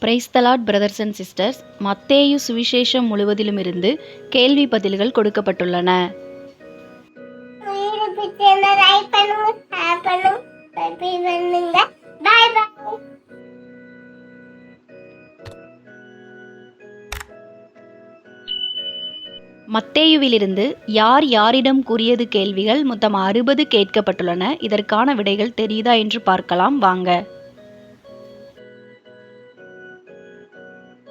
Praise the Lord brothers and sisters மத்தேயு சுவிசேஷம் முழுவதிலுமிருந்து கேள்வி பதில்கள் கொடுக்கப்பட்டுள்ளன. மத்தேயுவிலிருந்து யார் யாரிடம் கூறியது கேள்விகள் மொத்தம் அறுபது கேட்கப்பட்டுள்ளன. இதற்கான விடைகள் தெரியுதா என்று பார்க்கலாம். வாங்க.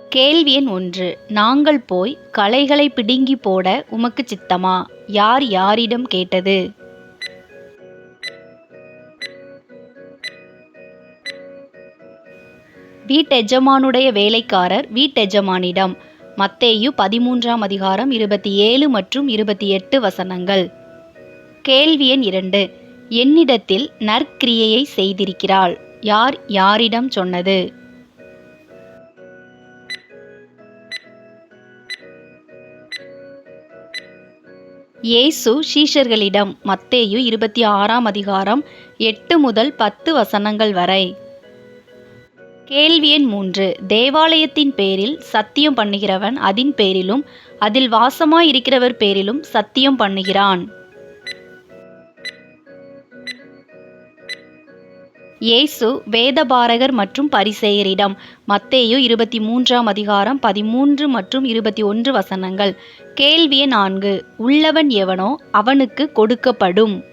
கேள்வி எண் ஒன்று. நாங்கள் போய் களைகளை பிடுங்கி போட உமக்கு சித்தமா? யார் யாரிடம் கேட்டது? வீட்டெஜமானுடைய வேலைக்காரர் வீட்டெஜமானிடம் மத்தேயு பதிமூன்றாம் அதிகாரம் இருபத்தி ஏழு மற்றும் இருபத்தி எட்டு வசனங்கள். கேள்வி எண் இரண்டு. என்னிடத்தில் நற்கிரியையை செய்திருக்கிறாள். யார் யாரிடம் சொன்னது? இயேசு சீஷர்களிடம் மத்தேயு இருபத்தி ஆறாம் அதிகாரம் எட்டு முதல் பத்து வசனங்கள் வரை. கேள்வி எண் மூன்று. தேவாலயத்தின் பேரில் சத்தியம் பண்ணுகிறவன் அதின் பேரிலும் அதில் வாசமாய் இருக்கிறவர் பேரிலும் சத்தியம் பண்ணுகிறான். இயேசு வேதபாரகர் மற்றும் பரிசேயரிடம். மத்தேயு இருபத்தி மூன்றாம் அதிகாரம் பதிமூன்று மற்றும் இருபத்தி ஒன்று வசனங்கள். கேள்வி நான்கு. உள்ளவன் எவனோ அவனுக்கு கொடுக்கப்படும்.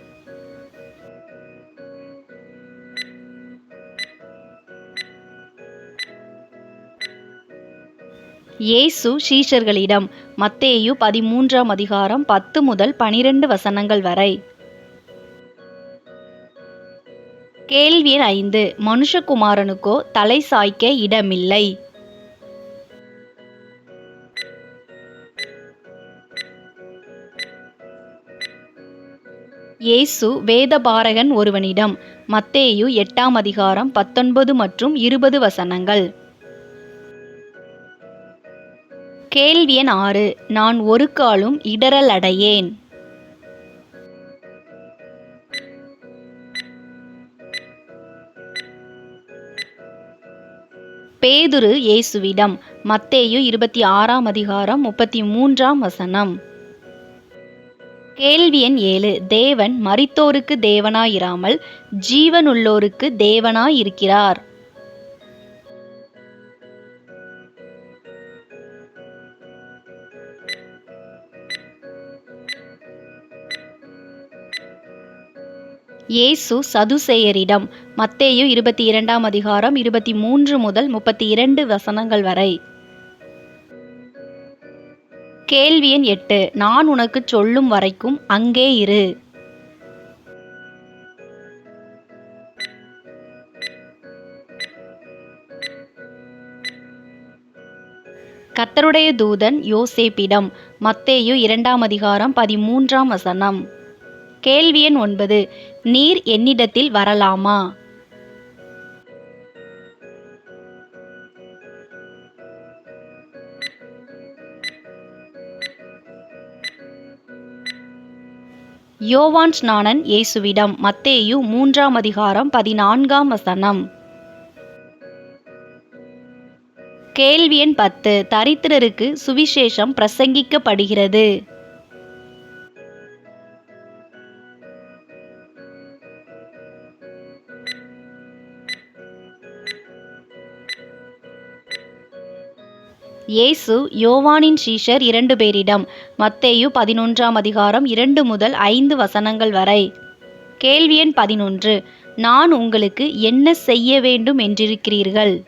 இயேசு சீஷர்களிடம். மத்தேயு பதிமூன்றாம் அதிகாரம் பத்து முதல் பனிரெண்டு வசனங்கள் வரை. கேள்வி எண் ஐந்து. மனுஷகுமாரனுக்கோ தலை சாய்க்க இடமில்லை. இயேசு வேதபாரகன் ஒருவனிடம் மத்தேயு எட்டாம் அதிகாரம் பத்தொன்பது மற்றும் இருபது வசனங்கள். கேள்வி எண் ஆறு. நான் ஒரு காலும் இடரல் அடையேன். பேதுரு இயேசுவிடம் மத்தேயு இருபத்தி ஆறாம் அதிகாரம் முப்பத்தி மூன்றாம் வசனம். கேள்வி எண் ஏழு தேவன் மரித்தோருக்கு தேவனாயிராமல் ஜீவனுள்ளோருக்கு தேவனாயிருக்கிறார். இயேசு சதுசேயரிடம் மத்தேயு இருபத்தி இரண்டாம் அதிகாரம் இருபத்தி மூன்று முதல் முப்பத்தி இரண்டு வசனங்கள் வரை. கேள்வி எண் எட்டு நான் உனக்கு சொல்லும் வரைக்கும் அங்கே இரு. கத்தருடைய தூதன் யோசேப்பிடம் மத்தேயு இரண்டாம் அதிகாரம் பதிமூன்றாம் வசனம். கேள்வி எண் ஒன்பது. நீர் என்னிடத்தில் வரலாமா? யோவான் ஸ்நானன் இயேசுவிடம் மத்தேயு மூன்றாம் அதிகாரம் பதினான்காம் வசனம். கேள்வி எண் பத்து. தரித்திரருக்கு சுவிசேஷம் பிரசங்கிக்கப்படுகிறது. இயேசு யோவானின் சீஷர் இரண்டு பேரிடம். மத்தேயு பதினொன்றாம் அதிகாரம் இரண்டு முதல் ஐந்து வசனங்கள் வரை. கேள்வி எண் பதினொன்று. நான் உங்களுக்கு என்ன செய்ய வேண்டும் என்றிருக்கிறீர்கள்?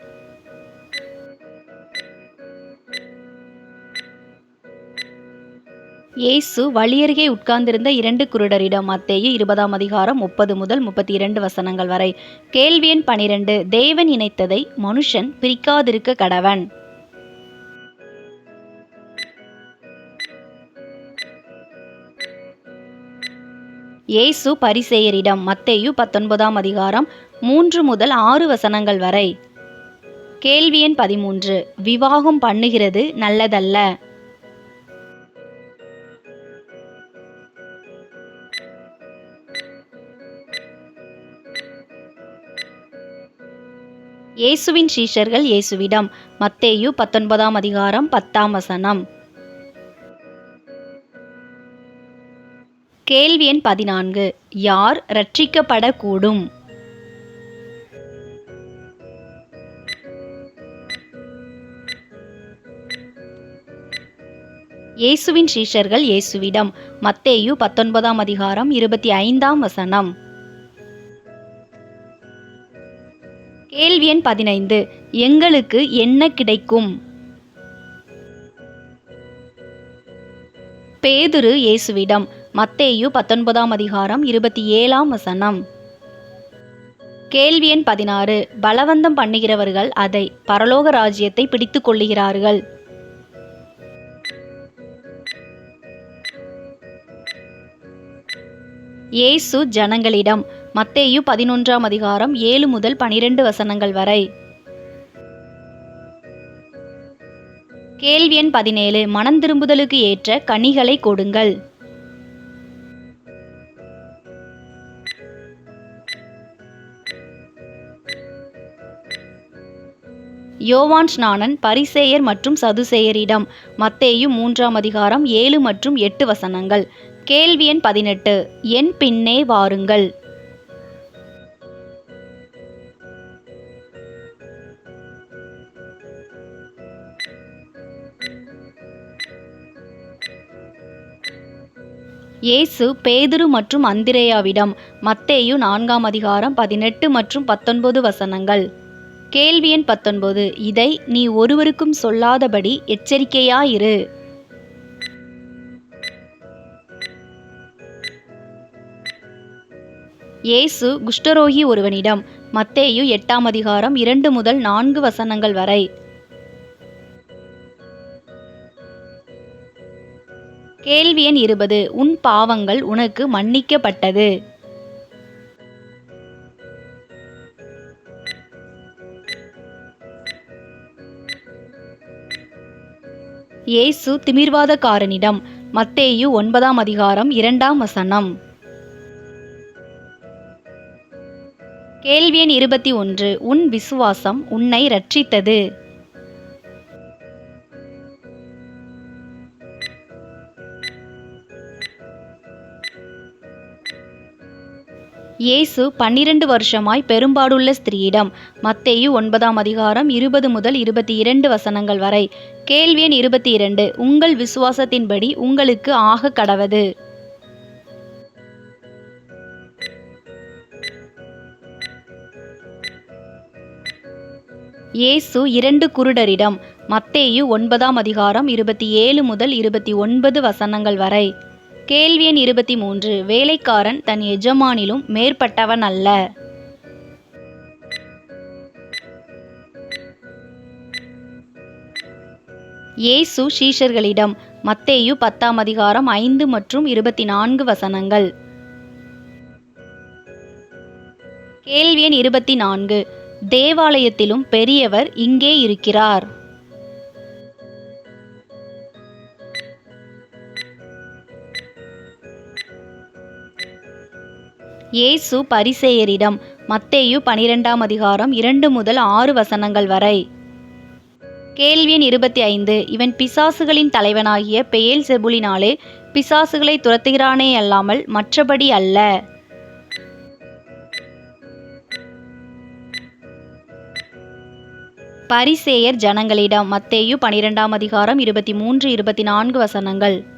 இயேசு வழியருகே உட்கார்ந்திருந்த இரண்டு குருடரிடம் மத்தேயு இருபதாம் அதிகாரம் முப்பது முதல் முப்பத்தி இரண்டு வசனங்கள் வரை. கேள்வி எண் பனிரெண்டு. தேவன் இணைத்ததை மனுஷன் பிரிக்காதிருக்க கடவன். இயேசு பரிசேயரிடம் மத்தேயு பத்தொன்பதாம் அதிகாரம் மூன்று முதல் ஆறு வசனங்கள் வரை. கேள்வி எண் பதிமூன்று. விவாகம் பண்ணுகிறது நல்லதல்ல. இயேசுவின் சீஷர்கள் இயேசுவிடம் மத்தேயு பத்தொன்பதாம் அதிகாரம் பத்தாம் வசனம். கேள்வி எண் பதினான்கு. யார் ரட்சிக்கப்படக்கூடும்? இயேசுவின் சீஷர்கள் இயேசுவிடம் மத்தேயு பத்தொன்பதாம் அதிகாரம் இருபத்தி ஐந்தாம் வசனம். கேள்வி எண் பதினைந்து. எங்களுக்கு என்ன கிடைக்கும்? பேதுரு இயேசுவிடம் மத்தேயு பத்தொன்பதாம் அதிகாரம் இருபத்தி ஏழாம் வசனம். கேள்வி எண் பதினாறு. பலவந்தம் பண்ணுகிறவர்கள் அதை பரலோக ராஜ்யத்தை பிடித்துக் கொள்ளுகிறார்கள். இயேசு ஜனங்களிடம் மத்தேயு பதினொன்றாம் அதிகாரம் ஏழு முதல் பனிரெண்டு வசனங்கள் வரை. கேள்வி எண் பதினேழு. மனம் திரும்புதலுக்கு ஏற்ற கனிகளை கொடுங்கள். யோவான் ஸ்நானன் பரிசேயர் மற்றும் சதுசேயரிடம். மத்தேயு மூன்றாம் அதிகாரம் ஏழு மற்றும் எட்டு வசனங்கள். கேள்வி எண் பதினெட்டு. என் பின்னே வாருங்கள். இயேசு பேதுரு மற்றும் அந்திரேயாவிடம். மத்தேயு நான்காம் அதிகாரம் பதினெட்டு மற்றும் பத்தொன்பது வசனங்கள். கேள்வி எண் பத்தொன்பது. இதை நீ ஒருவருக்கும் சொல்லாதபடி எச்சரிக்கையாயிரு. இயேசு குஷ்டரோகி ஒருவனிடம் மத்தேயு எட்டாம் அதிகாரம் இரண்டு முதல் நான்கு வசனங்கள் வரை. கேள்வி எண் இருபது. உன் பாவங்கள் உனக்கு மன்னிக்கப்பட்டது. இயேசு திமிர்வாதக்காரனிடம் மத்தேயு ஒன்பதாம் அதிகாரம் இரண்டாம் வசனம். கேள்வி எண் இருபத்தி ஒன்று உன் விசுவாசம் உன்னை ரட்சித்தது இயேசு பன்னிரண்டு வருஷமாய் பெரும்பாடுள்ள ஸ்திரீயிடம் மத்தேயு ஒன்பதாம் அதிகாரம் இருபது முதல் இருபத்தி இரண்டு வசனங்கள் வரை. கேள்வி எண் இருபத்தி இரண்டு உங்கள் விசுவாசத்தின்படி உங்களுக்கு ஆக கடவது. இயேசு இரண்டு குருடரிடம் மத்தேயு ஒன்பதாம் அதிகாரம் இருபத்தி ஏழு முதல் இருபத்தி ஒன்பது வசனங்கள் வரை. கேள்வி எண் இருபத்தி மூன்று. வேலைக்காரன் தன் எஜமானிலும் மேற்பட்டவன் அல்ல. இயேசு சீஷர்களிடம் மத்தேயு பத்தாம் அதிகாரம் ஐந்து மற்றும் இருபத்தி நான்கு வசனங்கள். கேள்வி எண் இருபத்தி நான்கு. தேவாலயத்திலும் பெரியவர் இங்கே இருக்கிறார். இயேசு பரிசேயரிடம் மத்தேயு பனிரெண்டாம் அதிகாரம் இரண்டு முதல் ஆறு வசனங்கள் வரை. கேள்வி எண் இருபத்தி ஐந்து இவன் பிசாசுகளின் தலைவனாகிய பெயல் செபுலினாலே பிசாசுகளை துரத்துகிறானே அல்லாமல் மற்றபடி அல்ல. பரிசேயர் ஜனங்களிடம் மத்தேயு பனிரெண்டாம் அதிகாரம் இருபத்தி மூன்று இருபத்தி நான்கு வசனங்கள்.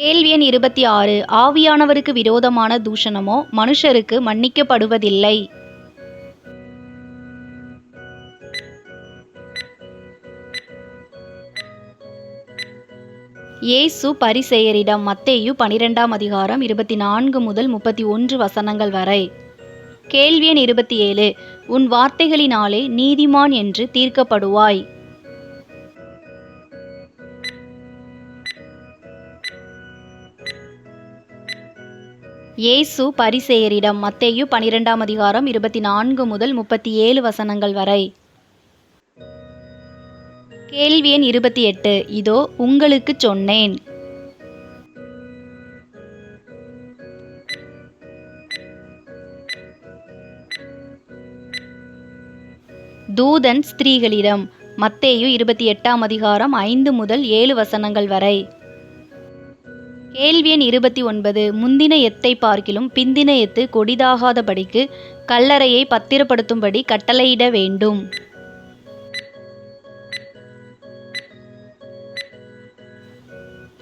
கேள்வி எண் இருபத்தி ஆறு ஆவியானவருக்கு விரோதமான தூஷணமோ மனுஷருக்கு மன்னிக்கப்படுவதில்லை. இயேசு பரிசெயரிடம் மத்தேயு பனிரெண்டாம் அதிகாரம் இருபத்தி நான்கு முதல் முப்பத்தி ஒன்று வசனங்கள் வரை. கேள்வி எண் இருபத்தி ஏழு உன் வார்த்தைகளினாலே நீதிமான் என்று தீர்க்கப்படுவாய். இயேசு பரிசேயரிடம் மத்தேயு பனிரெண்டாம் அதிகாரம் இருபத்தி நான்கு முதல் முப்பத்தி ஏழு வசனங்கள் வரை. கேள்வி எண் இருபத்தி எட்டு. இதோ உங்களுக்கு சொன்னேன். தூதன் ஸ்திரீகளிடம் மத்தேயு இருபத்தி எட்டாம் அதிகாரம் ஐந்து முதல் ஏழு வசனங்கள் வரை. கேள்வி எண் இருபத்தி ஒன்பது முந்தின எத்தை பார்க்கிலும் பிந்தின எத்து கொடிதாகாதபடிக்கு கல்லறையை பத்திரப்படுத்தும்படி கட்டளையிட வேண்டும்.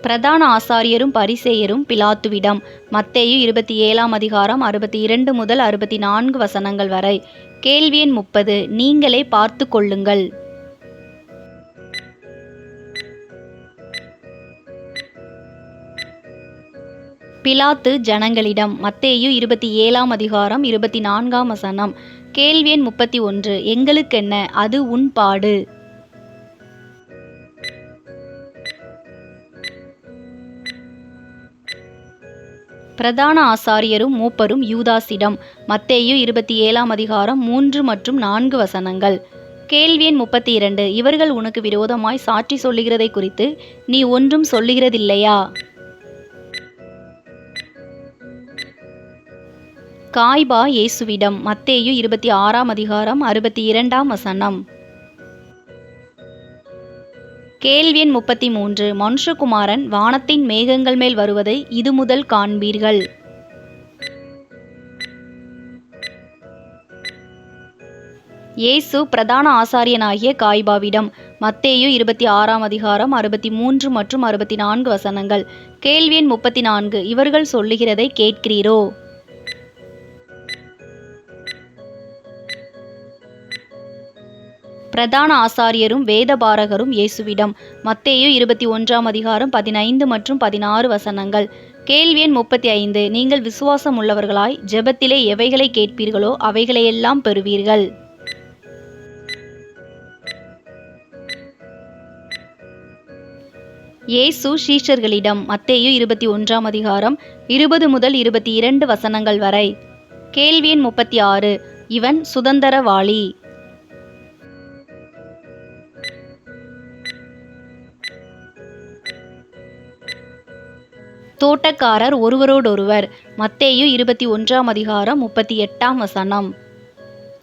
பிரதான ஆசாரியரும் பரிசேயரும் பிலாத்துவிடம் மத்தேயு இருபத்தி ஏழாம் அதிகாரம் அறுபத்தி இரண்டு முதல் அறுபத்தி நான்கு வசனங்கள் வரை கேள்வி எண் முப்பது நீங்களே பார்த்து கொள்ளுங்கள். பிலாத்து ஜனங்களிடம் மத்தேயு இருபத்தி ஏழாம் அதிகாரம் இருபத்தி நான்காம் வசனம். கேள்வி எண் முப்பத்தி ஒன்று. எங்களுக்கென்ன? அது உன் பாடு. பிரதான ஆசாரியரும் மூப்பரும் யூதாசிடம் மத்தேயு இருபத்தி ஏழாம் அதிகாரம் மூன்று மற்றும் நான்கு வசனங்கள். கேள்வி எண் முப்பத்தி இரண்டு. இவர்கள் உனக்கு விரோதமாய் சாட்சி சொல்லுகிறதை குறித்து நீ ஒன்றும் சொல்லுகிறதில்லையா? காய்பா இயேசுவிடம் மத்தேயு இருபத்தி ஆறாம் அதிகாரம் அறுபத்தி இரண்டாம் வசனம். கேள்வி எண் முப்பத்தி மூன்று மனுஷகுமாரன் வானத்தின் மேகங்கள் மேல் வருவதை இது முதல் காண்பீர்கள். இயேசு பிரதான ஆசாரியனாகிய காய்பாவிடம் மத்தேயு இருபத்தி ஆறாம் அதிகாரம் அறுபத்தி மூன்று மற்றும் அறுபத்தி நான்கு வசனங்கள். கேள்வி எண் முப்பத்தி நான்கு. இவர்கள் சொல்லுகிறதை கேட்கிறீரோ? பிரதான ஆசாரியரும் வேதபாரகரும் இயேசுவிடம். மத்தேயு இருபத்தி ஒன்றாம் அதிகாரம் பதினைந்து மற்றும் பதினாறு வசனங்கள். கேள்வி எண் முப்பத்தி ஐந்து நீங்கள் விசுவாசம் உள்ளவர்களாய் ஜெபத்திலே எவைகளை கேட்பீர்களோ அவைகளையெல்லாம் பெறுவீர்கள். இயேசு சீஷர்களிடம் மத்தேயு இருபத்தி ஒன்றாம் அதிகாரம் இருபது முதல் இருபத்தி இரண்டு வசனங்கள் வரை. கேள்வி முப்பத்தி ஆறு. இவன் சுதந்தரவாளி. தோட்டக்காரர் ஒருவரோடொருவர். மத்தேயு இருபத்தி ஒன்றாம் அதிகாரம் முப்பத்தி எட்டாம் வசனம்.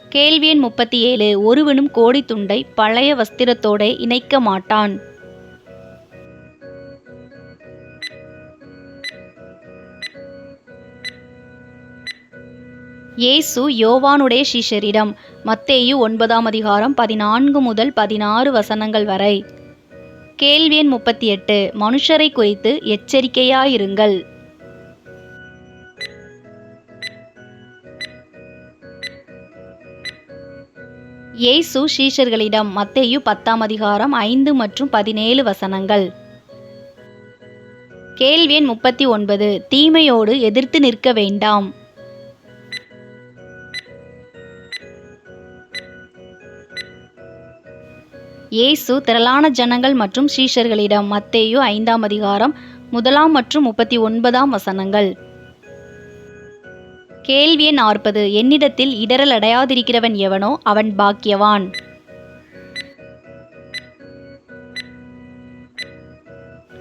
கேள்வி எண் முப்பத்தி ஏழு ஒருவனும் கோடித்துண்டை பழைய வஸ்திரத்தோடே இணைக்க மாட்டான். இயேசு யோவானுடைய சிஷரிடம் மத்தேயு ஒன்பதாம் அதிகாரம் பதினான்கு முதல் பதினாறு வசனங்கள் வரை. கேள்வி எண் முப்பத்தி எட்டு. மனுஷரை குறித்து எச்சரிக்கையாயிருங்கள். இயேசு சீஷர்களிடம் மத்தேயு பத்தாம் அதிகாரம் ஐந்து மற்றும் பதினேழு வசனங்கள். கேள்வி எண் முப்பத்தி ஒன்பது. தீமையோடு எதிர்த்து நிற்க வேண்டாம். இயேசு திரளான ஜனங்கள் மற்றும் சீஷர்களிடம் மத்தேயு ஐந்தாம் அதிகாரம் முதலாம் மற்றும் முப்பத்தி ஒன்பதாம் வசனங்கள். கேள்வி எண் நாற்பது. என்னிடத்தில் இடரல் அடையாதிருக்கிறவன் எவனோ அவன் பாக்கியவான்.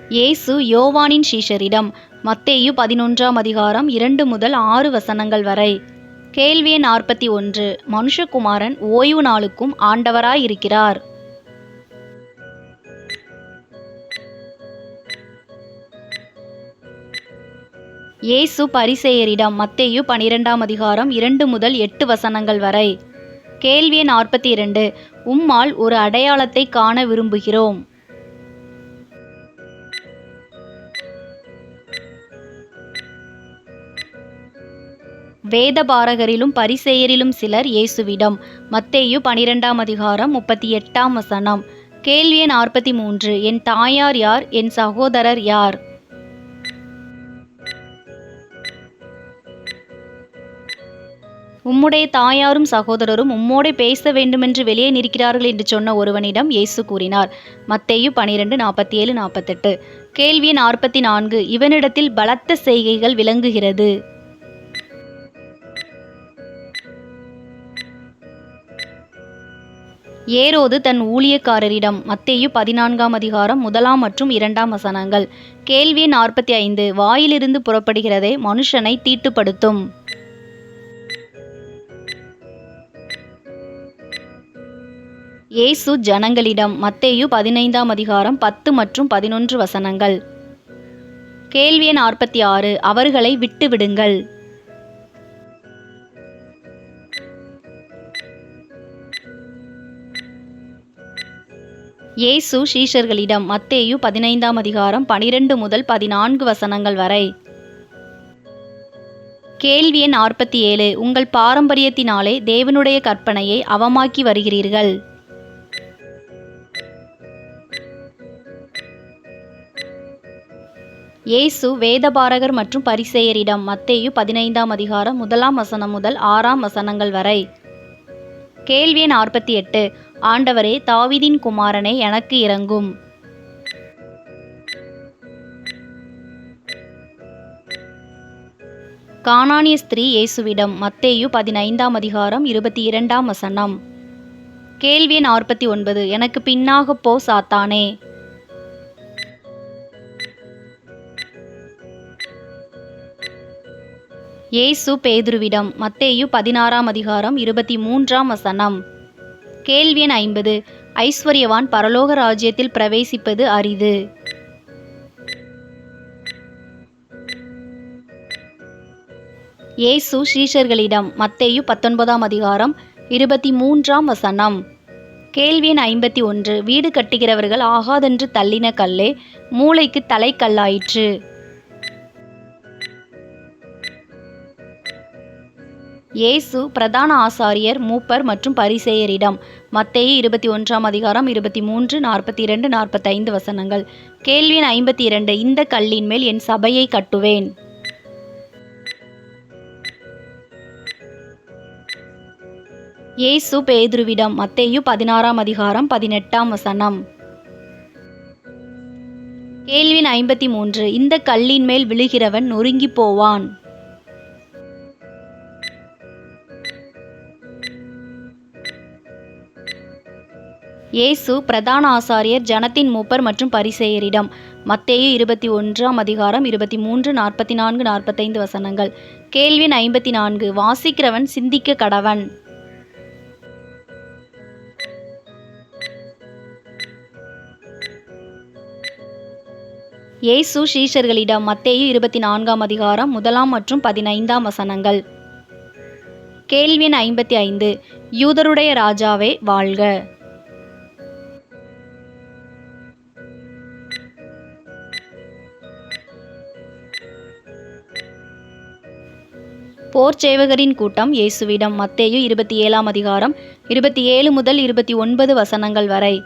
இயேசு யோவானின் சீஷரிடம் மத்தேயு பதினொன்றாம் அதிகாரம் இரண்டு முதல் ஆறு வசனங்கள் வரை. கேள்வி நாற்பத்தி ஒன்று. மனுஷகுமாரன் ஓய்வு நாளுக்கும் ஆண்டவராயிருக்கிறார். இயேசு பரிசெயரிடம் மத்தேயு பனிரெண்டாம் அதிகாரம் இரண்டு முதல் எட்டு வசனங்கள் வரை. கேள்வி நாற்பத்தி இரண்டு உம்மால் ஒரு அடையாளத்தை காண விரும்புகிறோம். வேதபாரகரிலும் பரிசேயரிலும் சிலர் இயேசுவிடம் மத்தேயு பனிரெண்டாம் அதிகாரம் முப்பத்தி எட்டாம் வசனம். கேள்வி நாற்பத்தி மூன்று. என் தாயார் யார்? என் சகோதரர் யார்? உம்முடைய தாயாரும் சகோதரரும் உம்மோடே பேச வேண்டுமென்று வெளியே நிற்கிறார்கள் என்று சொன்ன ஒருவனிடம் இயேசு கூறினார். மத்தேயு பனிரெண்டு நாற்பத்தி ஏழு நாற்பத்தெட்டு. கேள்வி நாற்பத்தி நான்கு இவனிடத்தில் பலத்த செய்கைகள் விளங்குகிறது. ஏரோது தன் ஊழியக்காரரிடம் மத்தேயு பதினான்காம் அதிகாரம் முதலாம் மற்றும் இரண்டாம் வசனங்கள். கேள்வி நாற்பத்தி ஐந்து வாயிலிருந்து புறப்படுகிறதே மனுஷனை தீட்டுப்படுத்தும். இயேசு ஜனங்களிடம் மத்தேயு பதினைந்தாம் அதிகாரம் பத்து மற்றும் பதினொன்று வசனங்கள். கேள்வி நாற்பத்தி ஆறு அவர்களை விட்டு விடுங்கள் இயேசு ஷீஷர்களிடம் மத்தேயு பதினைந்தாம் அதிகாரம் பனிரெண்டு முதல் பதினான்கு வசனங்கள் வரை. கேள்வி எண் நாற்பத்தி ஏழு உங்கள் பாரம்பரியத்தினாலே தேவனுடைய கற்பனையை அவமாக்கி வருகிறீர்கள். இயேசு வேதபாரகர் மற்றும் பரிசேயரிடம் மத்தேயு பதினைந்தாம் அதிகாரம் முதலாம் வசனம் முதல் ஆறாம் வசனங்கள் வரை. கேள்வி நாற்பத்தி எட்டு. ஆண்டவரே தாவிதின் குமாரனை எனக்கு இறங்கும் கானானிய ஸ்திரீ இயேசுவிடம் மத்தேயு பதினைந்தாம் அதிகாரம் இருபத்தி இரண்டாம் வசனம். கேள்வி நாற்பத்தி ஒன்பது. எனக்கு பின்னாக போ சாத்தானே. இயேசு பேதுருவிடம் மத்தேயு பதினாறாம் அதிகாரம் இருபத்தி மூன்றாம் வசனம். கேள்வி எண் ஐம்பது. ஐஸ்வர்யவான் பரலோக ராஜ்யத்தில் பிரவேசிப்பது அரிது. இயேசு ஸ்ரீஷர்களிடம் மத்தேயு பத்தொன்பதாம் அதிகாரம் இருபத்தி மூன்றாம் வசனம். கேள்வி எண் ஐம்பத்தி ஒன்று. வீடு கட்டுகிறவர்கள் ஆகாதென்று தள்ளின கல்லே மூளைக்கு தலைக்கல்லாயிற்று. இயேசு பிரதான ஆசாரியர் மூப்பர் மற்றும் பரிசேயரிடம். மத்தேயு இருபத்தி ஒன்றாம் அதிகாரம் இருபத்தி மூன்று நாற்பத்தி இரண்டு நாற்பத்தைந்து வசனங்கள். கேள்வியின் ஐம்பத்தி இரண்டு இந்த கல்லின் மேல் என் சபையை கட்டுவேன். இயேசு பேதுருவிடம் மத்தேயு பதினாறாம் அதிகாரம் பதினெட்டாம் வசனம். கேள்வின் ஐம்பத்தி மூன்று இந்த கல்லின் மேல் விழுகிறவன் நொறுங்கி போவான். இயேசு பிரதான ஆசாரியர் ஜனத்தின் மூப்பர் மற்றும் பரிசேயரிடம். மத்தேயு இருபத்தி ஒன்றாம் அதிகாரம் இருபத்தி மூன்று நாற்பத்தி நான்கு நாற்பத்தைந்து வசனங்கள். கேள்வின் ஐம்பத்தி நான்கு வாசிக்கிறவன் சிந்திக்க கடவன். இயேசு ஷீஷர்களிடம் மத்தேயு இருபத்தி நான்காம் அதிகாரம் முதலாம் மற்றும் பதினைந்தாம் வசனங்கள். கேள்வி ஐம்பத்தி ஐந்து யூதருடைய ராஜாவே வாழ்க. போர் சேவகரின் கூட்டம் இயேசுவிடம் மத்தேயு இருபத்தி ஏழாம் அதிகாரம் இருபத்தி ஏழு முதல் இருபத்தி ஒன்பது வசனங்கள் வரை.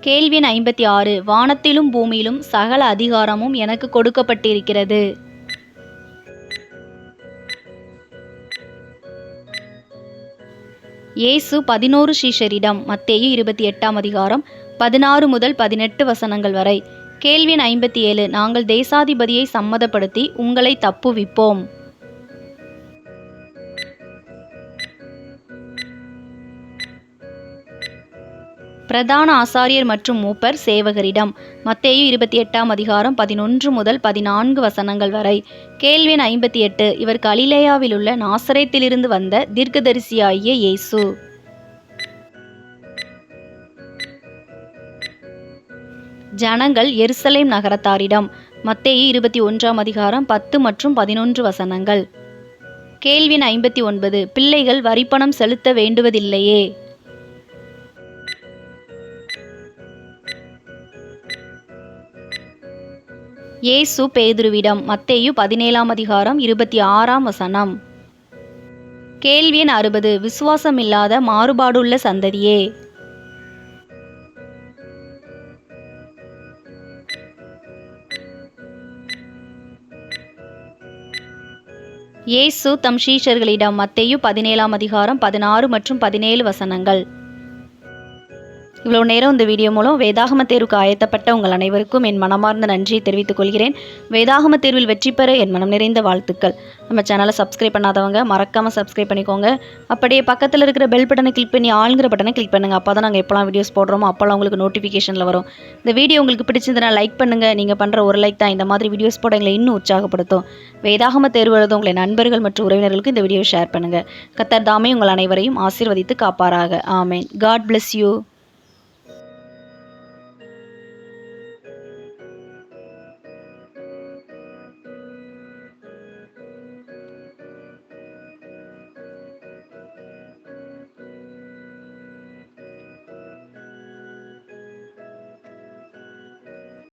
கேள்வி ஐம்பத்தி ஆறு வானத்திலும் பூமியிலும் சகல அதிகாரமும் எனக்கு கொடுக்கப்பட்டிருக்கிறது. இயேசு பதினோரு சீஷரிடம் மத்தேயு இருபத்தி எட்டாம் அதிகாரம் பதினாறு முதல் பதினெட்டு வசனங்கள் வரை. கேள்வி ஐம்பத்தி ஏழு நாங்கள் தேசாதிபதியை சம்மதப்படுத்தி உங்களை தப்புவிப்போம். பிரதான ஆசாரியர் மற்றும் மூப்பர் சேவகரிடம். மத்தேயு இருபத்தி எட்டாம் அதிகாரம் பதினொன்று முதல் பதினான்கு வசனங்கள் வரை. கேள்வி ஐம்பத்தி எட்டு இவர் கலிலேயாவில் உள்ள நாசரேத்திலிருந்து வந்த தீர்க்கதரிசியாகிய இயேசு. ஜனங்கள் எருசலேம் நகரத்தாரிடம். மத்தேயு இருபத்தி ஒன்றாம் அதிகாரம் பத்து மற்றும் பதினொன்று வசனங்கள். கேள்வின் ஐம்பத்தி ஒன்பது பிள்ளைகள் வரிப்பணம் செலுத்த வேண்டுவதில்லையே. இயேசு பேதுருவிடம் மத்தேயு பதினேழாம் அதிகாரம் இருபத்தி ஆறாம் வசனம். கேள்வி எண் அறுபது விசுவாசமில்லாத மாறுபாடுள்ள சந்ததியே. இயேசு தம் சீஷர்களிடம் மத்தேயு பதினேழாம் அதிகாரம் பதினாறு மற்றும் பதினேழு வசனங்கள். இவ்வளோ நேரம் இந்த வீடியோ மூலம் வேதாகம தேர்வுக்கு ஆயத்தப்பட்ட உங்கள் அனைவருக்கும் என் மனமார்ந்த நன்றியை தெரிவித்துக் கொள்கிறேன். வேதாகம தேர்வில் வெற்றி பெற என் மனம் நிறைந்த வாழ்த்துக்கள். நம்ம சேனலை சப்ஸ்கிரைப் பண்ணாதவங்க மறக்காமல் சப்ஸ்கிரைப் பண்ணிக்கோங்க. அப்படியே பக்கத்தில் இருக்கிற பெல் பட்டனை கிளிக் பண்ணி ஆளுங்கிற பட்டனை கிளிக் பண்ணுங்கள் அப்போ தான் நாங்கள் எப்போலாம் வீடியோஸ் போடுறோமோ அப்போல்லாம் உங்களுக்கு நோட்டிஃபிகேஷனில் வரும். இந்த வீடியோ உங்களுக்கு பிடிச்சிருந்தனா லைக் பண்ணுங்கள் நீங்கள் பண்ணுற ஒரு லைக் தான். இந்த மாதிரி வீடியோஸ் போட எங்களை இன்னும் உற்சாகப்படுத்தும். வேதாகம தேர்வு எழுத உங்களை நண்பர்கள் மற்றும் உறவினர்களுக்கு இந்த வீடியோ ஷேர் பண்ணுங்கள் கத்தர் தாமே உங்கள் அனைவரையும் ஆசீர்வதித்து காப்பாராக. ஆமேன். God bless you